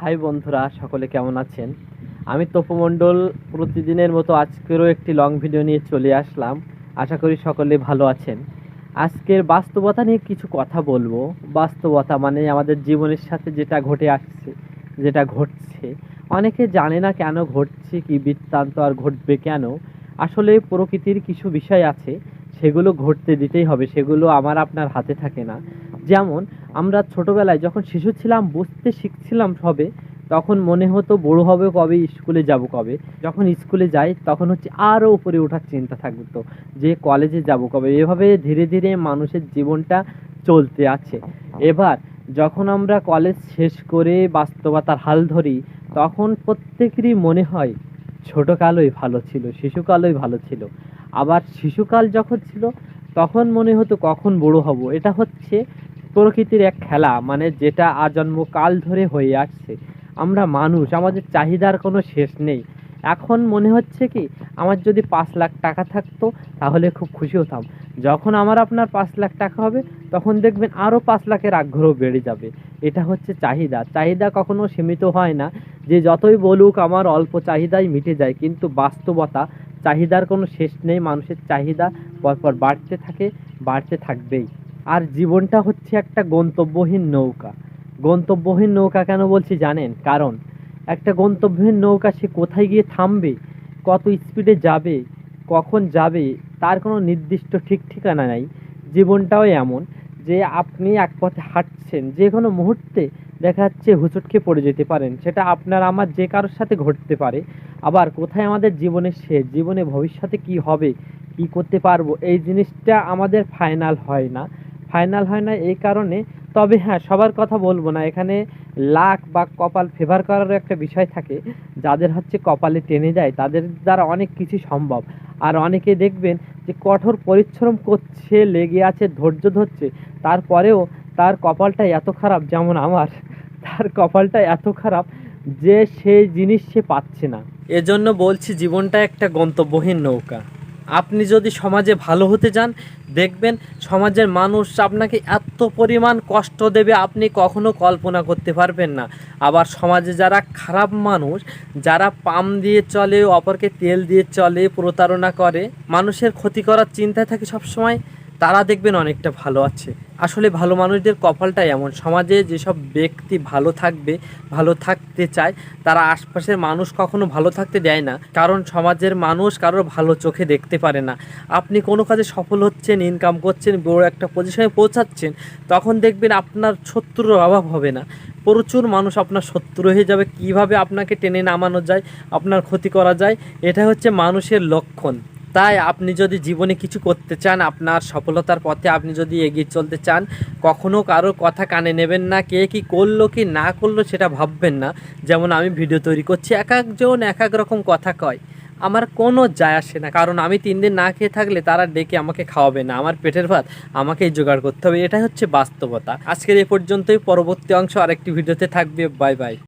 High বন্ধুরা, সকলে কেমন আছেন? আমি তপমণ্ডল প্রতিদিনের মতো আজকেরও একটি লং ভিডিও নিয়ে চলে আসলাম। আশা করি সকলে ভালো আছেন। আজকের বাস্তবতা নিয়ে কিছু কথা বলব। বাস্তবতা মানে আমাদের জীবনের সাথে যেটা ঘটে আসছে, যেটা ঘটছে। অনেকে জানে না কেন ঘটছে, কি বৃত্তান্ত আর ঘটবে কেন। আসলে প্রকৃতির কিছু বিষয় আছে, সেগুলো ঘটতে দিতেই হবে, সেগুলো আমার আপনার হাতে থাকে না। যেমন আমরা ছোটবেলায় যখন শিশু ছিলাম, বুঝতে শিখছিলাম সবে, তখন মনে হতো বড় হবে কবে, স্কুলে যাব কবে। যখন স্কুলে যাই, তখন হচ্ছে আরও উপরে ওঠার চিন্তা থাকতো যে কলেজে যাব কবে। এভাবে ধীরে ধীরে মানুষের জীবনটা চলতে আছে। এবার যখন আমরা কলেজ শেষ করে বাস্তবতার হাল ধরি, তখন প্রত্যেকেরই মনে হয় ছোটোকালই ভালো ছিল, শিশুকালই ভালো ছিল। আবার শিশুকাল যখন ছিল, তখন মনে হতো কখন বড় হব। এটা হচ্ছে প্রকৃতির এক খেলা মানে যেটা আজন্ম কাল ধরে হয়ে আসছে। আমরা মানুষ, আমাদের চাহিদার কোনো শেষ নেই। এখন মনে হচ্ছে কি, আমার যদি পাঁচ লাখ টাকা থাকতো, তাহলে খুব খুশি হতাম। যখন আমার আপনার পাঁচ লাখ টাকা হবে, তখন দেখবেন আরও পাঁচ লাখের আগ্রহ বেড়ে যাবে। এটা হচ্ছে চাহিদা। চাহিদা কখনো সীমিত হয় না। যে যতই বলুক, আমার অল্প চাহিদাই মিটে যায়, কিন্তু বাস্তবতা, চাহিদার কোনো শেষ নেই। মানুষের চাহিদা পরপর বাড়তে থাকে, বাড়তে থাকবেই। আর জীবনটা হচ্ছে একটা গন্তব্যহীন নৌকা। গন্তব্যহীন নৌকা কেন বলছি জানেন? কারণ একটা গন্তব্যহীন নৌকা সে কোথায় গিয়ে থামবে, কত স্পিডে যাবে, কখন যাবে, তার কোনো নির্দিষ্ট ঠিক ঠিকানা নাই। জীবনটাও এমন যে আপনি এক পথে হাঁটছেন, যে কোনো মুহূর্তে দেখা যাচ্ছে হুচটকে পড়ে যেতে পারেন। সেটা আপনার, আমার যে কারোর সাথে ঘটতে পারে। আবার কোথায় আমাদের জীবনের শেষ, জীবনে ভবিষ্যতে কি হবে, কি করতে পারব, এই জিনিসটা আমাদের ফাইনাল হয় না। ফাইনাল হয় না এই কারণে। তবে হ্যাঁ সবার কথা বলব না। এখানে লাক বা কপাল ফেভার করারও একটা বিষয় থাকে। যাদের হচ্ছে কপালে টেনে যায়, তাদের দ্বারা অনেক কিছু সম্ভব। আর অনেকে দেখবেন যে কঠোর পরিশ্রম করছে, লেগে আছে, ধৈর্য ধরছে। তারপরেও তার কপালটা এত খারাপ যেমন আমার, তার কপালটা এত খারাপ যে সেই জিনিস সে পাচ্ছে না। এজন্য বলছি, জীবনটা একটা গন্তব্যহীন নৌকা। আপনি যদি সমাজে ভালো হতে যান দেখবেন সমাজের মানুষ আপনাকে এত পরিমাণ কষ্ট দেবে আপনি কখনো কল্পনা করতে পারবেন না। আবার সমাজে যারা খারাপ মানুষ, যারা পাম দিয়ে চলে, অপরকে তেল দিয়ে চলে, প্রতারণা করে, মানুষের ক্ষতি করার চিন্তায় থাকে সবসময়। তারা দেখবেন অনেকটা ভালো আছে। আসলে ভালো মানুষদের কপালটা এমন। সমাজে যেসব ব্যক্তি ভালো থাকবে, ভালো থাকতে চায়, তারা আশপাশের মানুষ কখনো ভালো থাকতে দেয় না। কারণ সমাজের মানুষ কারোর ভালো চোখে দেখতে পারে না। আপনি কোনো কাজে সফল হচ্ছেন ইনকাম করছেন, বড় একটা পজিশনে পৌঁছাচ্ছেন, তখন দেখবেন আপনার শত্রুর অভাব হবে না। প্রচুর মানুষ আপনার শত্রু হয়ে যাবে। কীভাবে আপনাকে টেনে নামানো যায়, আপনার ক্ষতি করা যায় এটা হচ্ছে মানুষের লক্ষণ। তাই আপনি যদি জীবনে কিছু করতে চান, আপনার সফলতার পথে আপনি যদি এগিয়ে চলতে চান, কখনো কারোর কথা কানে নেবেন না, কে কি করল কি না করল সেটা ভাববেন না। যেমন আমি ভিডিও তৈরি করছি, এক একজন এক এক রকম কথা কয়। আমার কোনো যায় আসে না, কারণ আমি তিন দিন না খেয়ে থাকলে তারা ডেকে আমাকে খাওয়াবে না। আমার পেটের ভাত, আমাকেই জোগাড় করতে হবে, এটাই হচ্ছে বাস্তবতা। আজকের এ পর্যন্তই, পরবর্তী অংশ আরেকটি ভিডিওতে থাকবে। Bye bye.